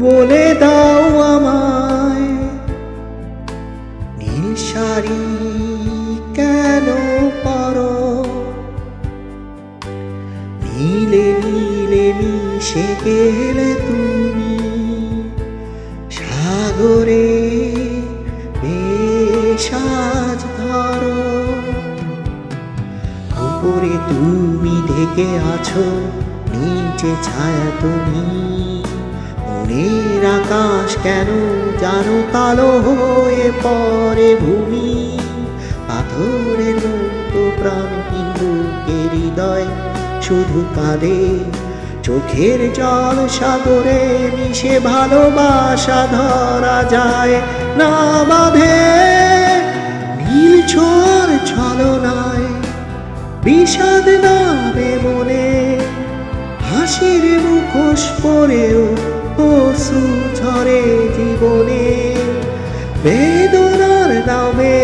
বলে দাও শাড়ি কেন পরো? নীলে নীলে মিশে গেলে তুমি সাগরে বেশাজ ধরো। উপরে তুমি ঢেকে আছো, নিচে ছায়া তুমি মনের আকাশ কেন জানো কালো হয়ে পরে ভূমি? পাথরের মতো প্রাণহীন বুকের হৃদয়, শুধু কাঁদে। চোখের জল সাগরে মিশে ভালোবাসা ধরা যায় না বাঁধে। নীল ছলনায় বিষাদ নামে মনে। হাসির মুখোশ পরেও অশ্রু ঝরে জীবনে। বেদনার নামে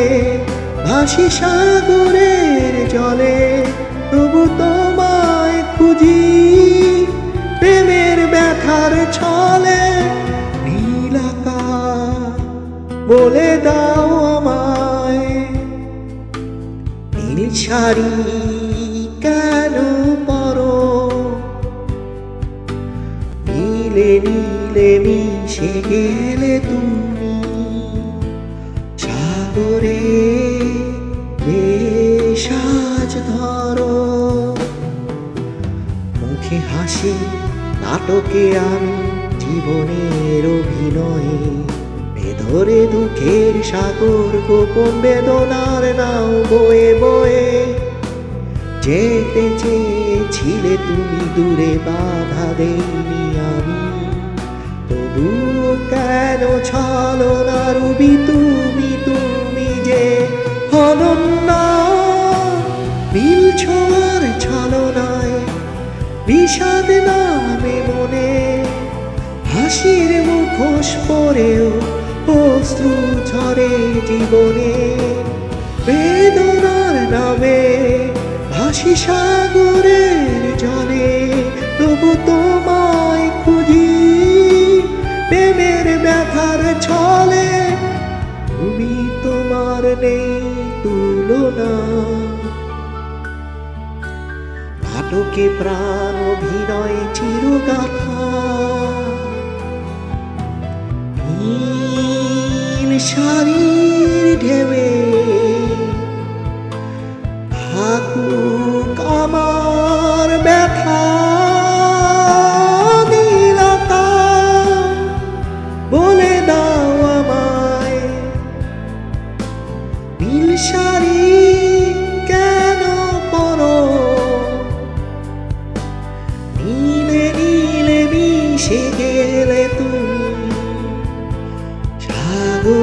ভাসি সাগরের জলে তবু তোমায় খুঁজি। প্রেমের ব্যথার ছলে নীলাকা বলে দাও আমায়। নীল শাড়ি নীলে মিশে গেলে তুমি সাগরে বেশাজ ধরো। মুখে হাসি, নাটকে আমি জীবনের অভিনয়ে বেধরে দুঃখের সাগর, গোপন বেদনার নাও বয়ে বয়ে। যেতে চেয়েছিলে তুমি, দূরে বাধা দেইনি আমি। কেন ছলো না রুবি তুমি তুমি যে? অনন্য নীল ছোঁয়ার ছলনায় বিষাদ নামে মনে। হাসির মুখোশ পরেও অশ্রু ঝরে জীবনে। বেদনার নামে ভাসি সাগরের নেই তুলনা নাটকে প্রাণ অভিনয় চিরগাথা। নীল শাড়ির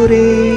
করে